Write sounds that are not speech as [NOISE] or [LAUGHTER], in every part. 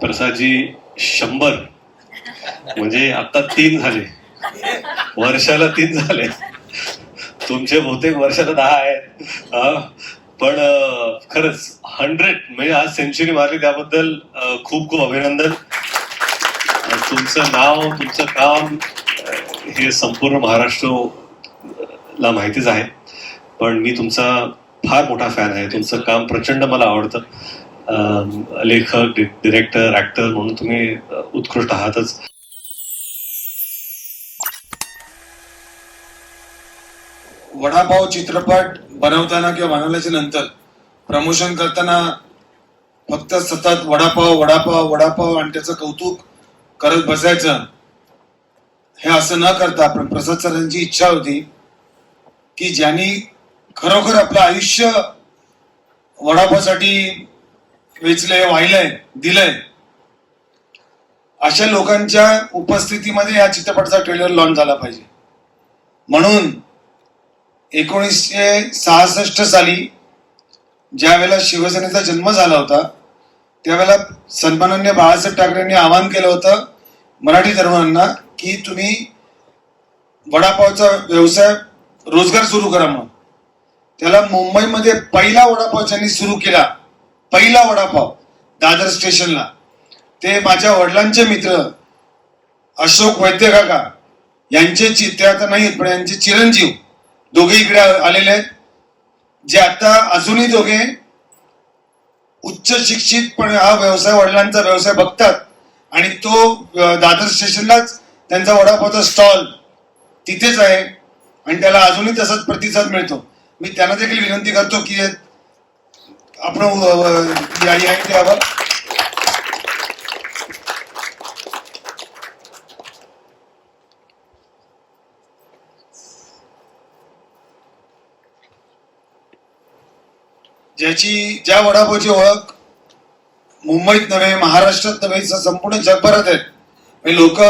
प्रसादजी शंभर. म्हणजे आता तीन झाले. वर्षाला तीन झाले. तुमचे बहुतेक वर्षाला दहा आहेत. पण खरंच हंड्रेड म्हणजे आज सेंचुरी मारली त्याबद्दल खूप खूप अभिनंदन. तुमचं नाव तुमचं काम हे संपूर्ण महाराष्ट्र ला माहितीच आहे. पण मी तुमचा फार मोठा फॅन आहे. तुमचं काम प्रचंड मला आवडतं. लेखक डिरेक्टर ऍक्टर म्हणून तुम्ही उत्कृष्ट आहातच. वडापाव चित्रपट बनवताना किंवा बनवल्याच्या नंतर प्रमोशन करताना फक्त सतत वडापाव वडापाव वडापाव आणि त्याचं कौतुक करत बसायचं हे असं न करता पण प्रसाद सरांची इच्छा होती की ज्यांनी खरोखर आपलं आयुष्य वडापावसाठी वेचलंय वाहिलंय दिलंय. अशा लोकांच्या उपस्थितीमध्ये या चित्रपटाचा ट्रेलर लॉन्च झाला पाहिजे. म्हणून एकोणीसशे सहासष्ट साली ज्या वेळेला शिवसेनेचा जन्म झाला होता त्यावेळेला सन्माननीय बाळासाहेब ठाकरेंनी आवाहन केलं होतं मराठी तरुणांना की तुम्ही वडापावचा व्यवसाय रोजगार सुरू करा म्हणून. त्याला मुंबईमध्ये पहिला वडापाव ज्यांनी सुरू केला. पहिला वडापाव दादर स्टेशनला. ते माझ्या वडिलांचे मित्र अशोक वैद्य काका यांचे चित्र ते आता नाहीत पण यांचे चिरंजीव दोघे इकडे आलेले आहेत जे आता अजूनही दोघे उच्च शिक्षित पण हा व्यवसाय वडिलांचा व्यवसाय बघतात. आणि तो दादर स्टेशनलाच त्यांचा वडापावचा स्टॉल तिथेच आहे. आणि त्याला अजूनही तसाच प्रतिसाद मिळतो. मी त्यांना देखील विनंती करतो की आपण अ, अ, या- या इथे ज्याची ज्या वडापावची ओळख मुंबईत नव्हे महाराष्ट्रात नव्हे संपूर्ण जगभरात आहे. लोक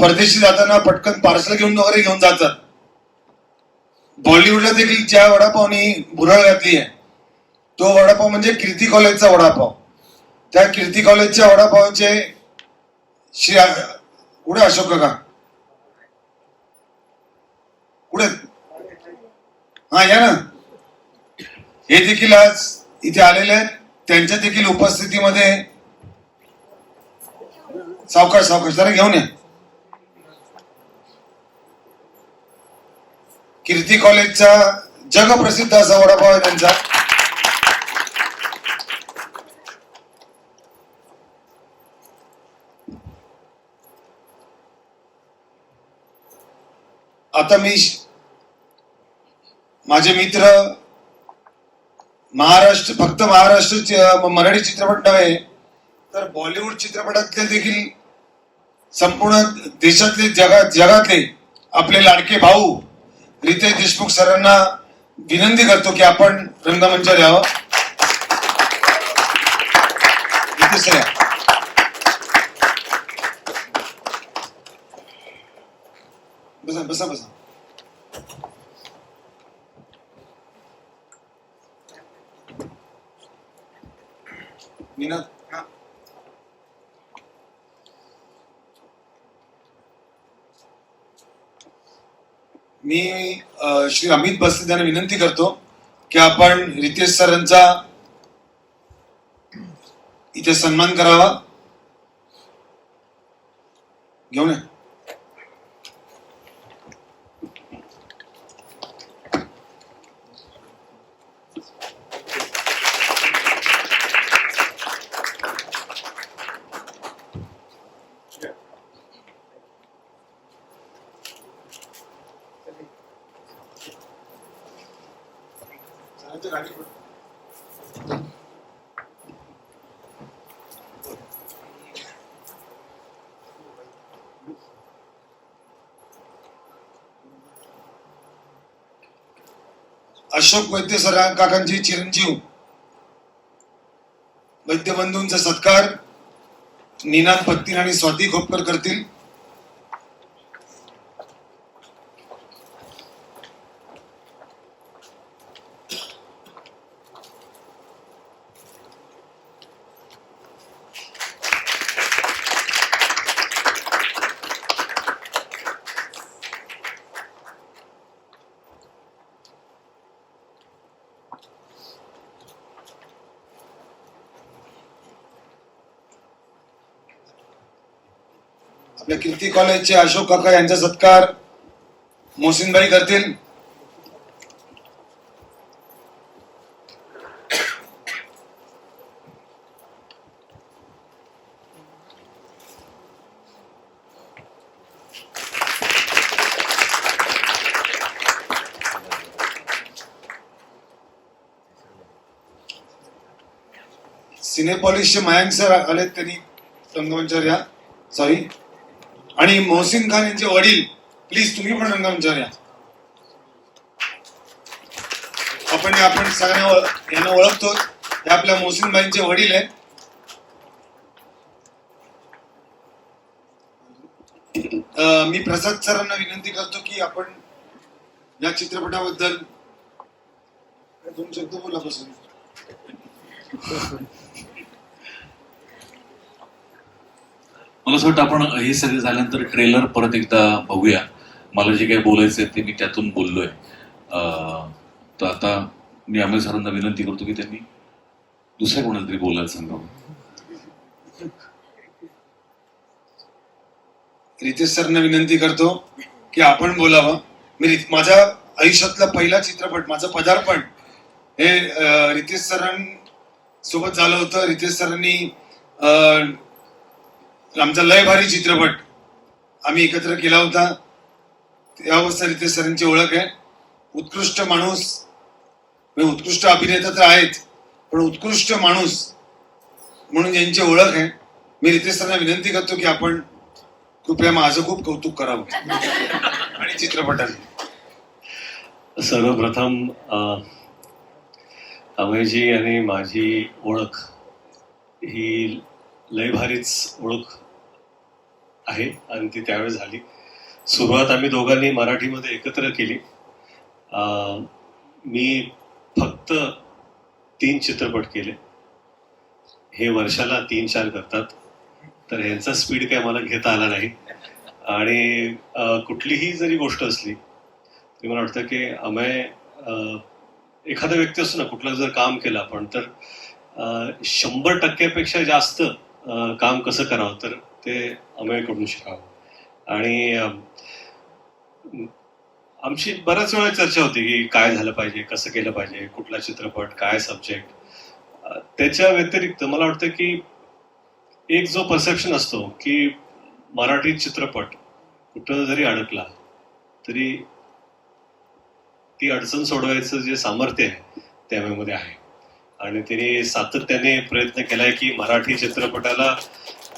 परदेशी जाताना पटकन पार्सल घेऊन वगैरे घेऊन जातात. बॉलिवूडला देखील ज्या वडापावनी भुरळ घातली आहे. तो वडापाव म्हणजे कीर्ती कॉलेजचा वडापाव. त्या कीर्ती कॉलेजच्या वडापावचे श्री कुठे अशोक काका? कुठे? हा या ना. हे देखील आज इथे आलेले आहेत. त्यांच्या देखील उपस्थितीमध्ये सावकाश सावकाश जरा घेऊन या. कीर्ती कॉलेजचा जगप्रसिद्ध असा वडापाव आहे त्यांचा. आता मी माझे मित्र महाराष्ट्र फक्त महाराष्ट्र मराठी चित्रपट नव्हे तर बॉलिवूड चित्रपटातले देखील संपूर्ण देशातले जगात जगातले आपले लाडके भाऊ रितेश देशमुख सरांना विनंती करतो की आपण रंगमंचावर यावं रितेश सर बसा बसा. Nina, मीना मी श्री अमित बस्ते यांना विनंती करतो की आपण रितेश सरांचा इथे सन्मान करावा. घेऊन या. अशोक वैद्य सर चिरंजीव. वैद्य बंधूंचा सत्कार. निनाद पत्तीन आणि स्वाती खोपकर करतील. आपल्या कीर्ती कॉलेजचे अशोक काका यांचा सत्कार मोहसिनबाई करतील. सिनेपॉलिशचे मयांक सर आलेत त्यांनी रंगमंचावर या सॉरी आणि मोहसिन खान यांचे वडील प्लीज तुम्ही पण रंगमंचावर या. आपण आपण सगळ्यांना यांना ओळखतो. हे आपल्या मोहसिन भाईंचे वडील आहेत. मी प्रसाद सरांना विनंती करतो की आपण या चित्रपटाबद्दल दोन बोला बसून. मला असं वाटतं आपण हे सगळं झाल्यानंतर ट्रेलर परत एकदा बघूया. मला जे काही बोलायचं आहे ते मी त्यातून बोललोय. तर आता मी अमित सरांना विनंती करतो की त्यांनी दुसऱ्या कोणाला तरी बोलायला सांगावं. रितेश सरना विनंती करतो की आपण बोलावं. मी माझ्या आयुष्यातला पहिला चित्रपट माझं पदार्पण हे रितेश सरां सोबत झालं होतं. रितेश सरांनी आमचा लय भारी चित्रपट आम्ही एकत्र केला होता. त्यावस्था रितेश सरांची ओळख आहे. उत्कृष्ट माणूस. म्हणजे उत्कृष्ट अभिनेता तर आहेत पण उत्कृष्ट माणूस म्हणून यांची ओळख आहे. मी रितेश सरांना विनंती करतो की आपण कृपया माझं खूप कौतुक करावं. आणि चित्रपटाने. सर्वप्रथम अभयजी आणि माझी ओळख ही लय भारीच ओळख आहे आणि ती त्यावेळेस झाली. सुरुवात आम्ही दोघांनी मराठीमध्ये एकत्र केली. मी फक्त तीन चित्रपट केले. हे वर्षाला तीन चार करतात. तर यांचा स्पीड काय मला घेता आला नाही. आणि कुठलीही जरी गोष्ट असली तरी मला वाटतं की अमय एखादा व्यक्ती असतो ना कुठलं जर काम केलं आपण तर शंभर टक्क्यापेक्षा जास्त काम कसं करावं? तर ते अमयकडून शिकावं. आणि आमची बऱ्याच वेळा चर्चा होती की काय झालं पाहिजे कसं केलं पाहिजे कुठला चित्रपट काय सब्जेक्ट त्याच्या व्यतिरिक्त मला वाटतं की एक जो परसेप्शन असतो की मराठी चित्रपट कुठं जरी अडकला तरी ती अडचण सोडवायचं जे सामर्थ्य आहे त्यामध्ये आहे. आणि तिने सातत्याने प्रयत्न केलाय की मराठी चित्रपटाला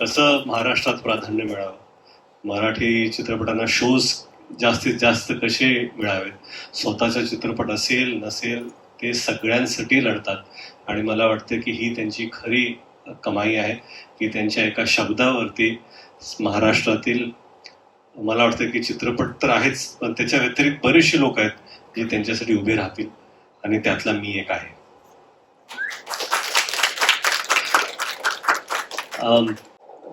तसं महाराष्ट्रात प्राधान्य मिळावं. मराठी चित्रपटांना शोज जास्तीत जास्त कसे मिळावेत? स्वतःचा चित्रपट असेल नसेल ते सगळ्यांसाठी लढतात. आणि मला वाटतं की ही त्यांची खरी कमाई आहे की त्यांच्या एका शब्दावरती महाराष्ट्रातील मला वाटतं की चित्रपट तर आहेच पण त्याच्या व्यतिरिक्त बरेचसे लोक आहेत जे त्यांच्यासाठी उभे राहतील. आणि त्यातला मी एक आहे.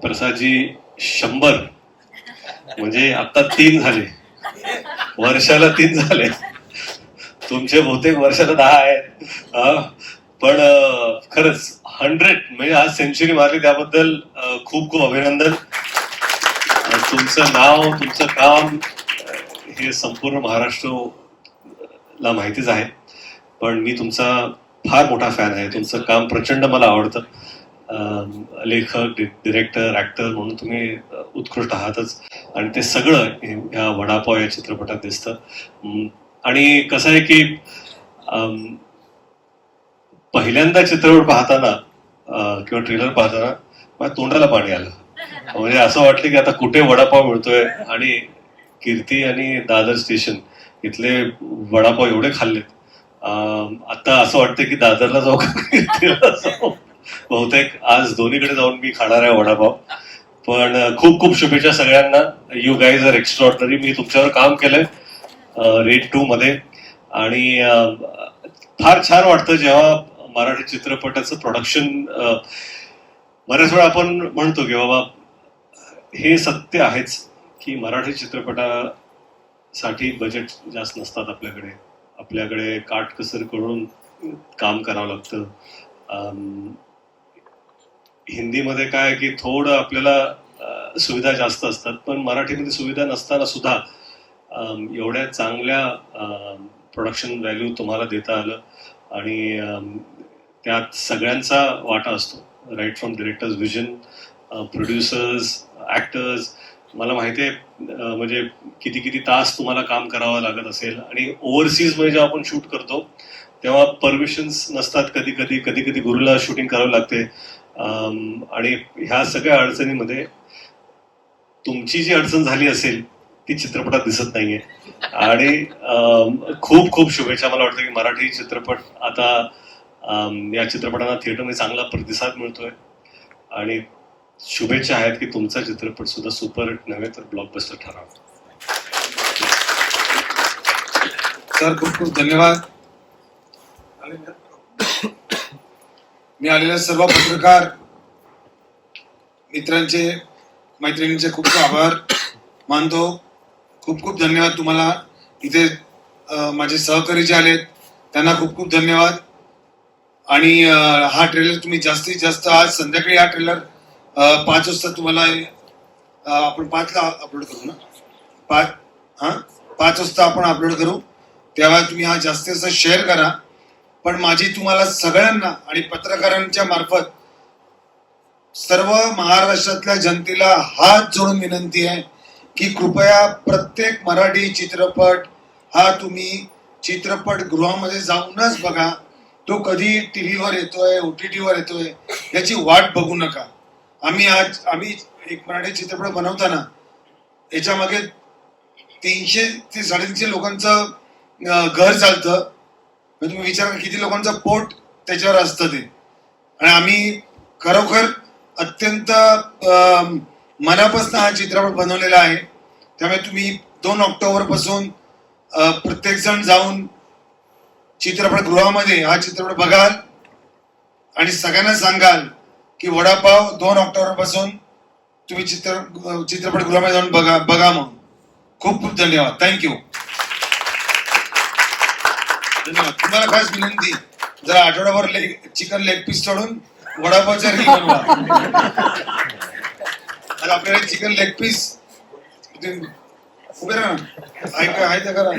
प्रसादजी शंभर. म्हणजे आता तीन झाले. वर्षाला तीन झाले. तुमचे बहुतेक वर्षाला दहा आहेत. पण खरंच हंड्रेड म्हणजे आज सेंचुरी मारली त्याबद्दल खूप खूप अभिनंदन. तुमचं नाव तुमचं काम हे संपूर्ण महाराष्ट्र ला माहितीच आहे. पण मी तुमचा फार मोठा फॅन आहे. तुमचं काम प्रचंड मला आवडतं. लेखक डिरेक्टर ऍक्टर म्हणून तुम्ही उत्कृष्ट आहातच. आणि ते सगळं ह्या या वडापाव या चित्रपटात दिसतं. आणि कसं आहे की पहिल्यांदा चित्रपट पाहताना किंवा ट्रेलर पाहताना माझ्या तोंडाला पाणी आलं. म्हणजे असं वाटलं की आता कुठे वडापाव मिळतोय आणि कीर्ती आणि दादर स्टेशन इथले वडापाव एवढे खाल्लेत. अं, आता असं वाटतं की दादरला जाऊ का? [LAUGHS] जाऊ. बहुतेक आज दोन्हीकडे जाऊन मी खाणार आहे वडापाव. पण खूप खूप शुभेच्छा सगळ्यांना. यू गाईज आर एक्स्ट्रॉर्डनरी मी तुमच्यावर काम केलंय रेड टू मध्ये. आणि फार छान वाटतं जेव्हा मराठी चित्रपटाचं प्रोडक्शन बऱ्याच वेळा आपण म्हणतो की बाबा हे सत्य आहेच की मराठी चित्रपटासाठी बजेट जास्त नसतात आपल्याकडे. आपल्याकडे काटकसर करून काम करावं लागतं. हिंदीमध्ये काय की थोडं आपल्याला सुविधा जास्त असतात पण मराठीमध्ये सुविधा नसताना सुद्धा एवढ्या चांगल्या प्रोडक्शन व्हॅल्यू तुम्हाला देता आलं आणि त्यात सगळ्यांचा वाटा असतो. Right from directors vision producers actors मला माहिती आहे म्हणजे किती किती तास तुम्हाला काम करावं लागत असेल आणि ओव्हरसीजमध्ये जेव्हा आपण शूट करतो तेव्हा परमिशन्स नसतात कधी कधी कधी कधी गुरुला शूटिंग करावं लागते. आणि ह्या सगळ्या अडचणीमध्ये तुमची जी अडचण झाली असेल ती चित्रपटात दिसत नाहीये. आणि खूप खूप शुभेच्छा. मला वाटतं की मराठी चित्रपट आता या चित्रपटांना थिएटरमध्ये चांगला प्रतिसाद मिळतोय. आणि शुभेच्छा आहेत की तुमचा चित्रपट सुद्धा सुपर हिट नव्हे तर ब्लॉकबस्टर ठरावा. सर खूप खूप धन्यवाद. मी आलेल्या सर्व पत्रकार मित्रांचे मैत्रिणींचे खूप खूप आभार. मानतो खूप खूप धन्यवाद तुम्हाला. इथे माझे सहकारी जे आलेत त्यांना खूप खूप धन्यवाद. आणि हा ट्रेलर तुम्ही जास्तीत जास्त आज संध्याकाळी हा ट्रेलर पाच वाजता तुम्हाला आपण पाचला अपलोड करू ना? पाच हां? पाच वाजता आपण अपलोड करू. तेव्हा तुम्ही हा जास्तीत जास्त शेअर करा. पण माझी तुम्हाला सगळ्यांना आणि पत्रकारांच्या मार्फत सर्व महाराष्ट्रातल्या जनतेला हात जोडून विनंती आहे की कृपया प्रत्येक मराठी चित्रपट हा तुम्ही चित्रपट गृहामध्ये जाऊनच बघा. तो कधी टीव्हीवर येतोय ओ टी टीवर येतोय याची वाट बघू नका. आम्ही आज आम्ही एक मराठी चित्रपट बनवताना याच्यामागे तीनशे ते साडेतीनशे लोकांचं घर चालतं. म्हणजे तुम्ही विचार किती लोकांचं पोट त्याच्यावर असतं ते. आणि आम्ही खरोखर अत्यंत मनापासून हा चित्रपट बनवलेला आहे. त्यामुळे तुम्ही दोन ऑक्टोबरपासून प्रत्येक जण जाऊन चित्रपटगृहामध्ये हा चित्रपट बघाल आणि सगळ्यांना सांगाल की वडापाव दोन ऑक्टोबरपासून तुम्ही चित्र चित्रपटगृहामध्ये जाऊन बघा बघा मग खूप खूप धन्यवाद. थँक्यू तुम्हाला खास विनंती जरा आठवड्याभर लेग चिकन लेग पीस सोडून वडापावच्या रील बनवा. तर आपल्याला चिकन लेग पीस उभे राहा. ऐका आहे तर करा.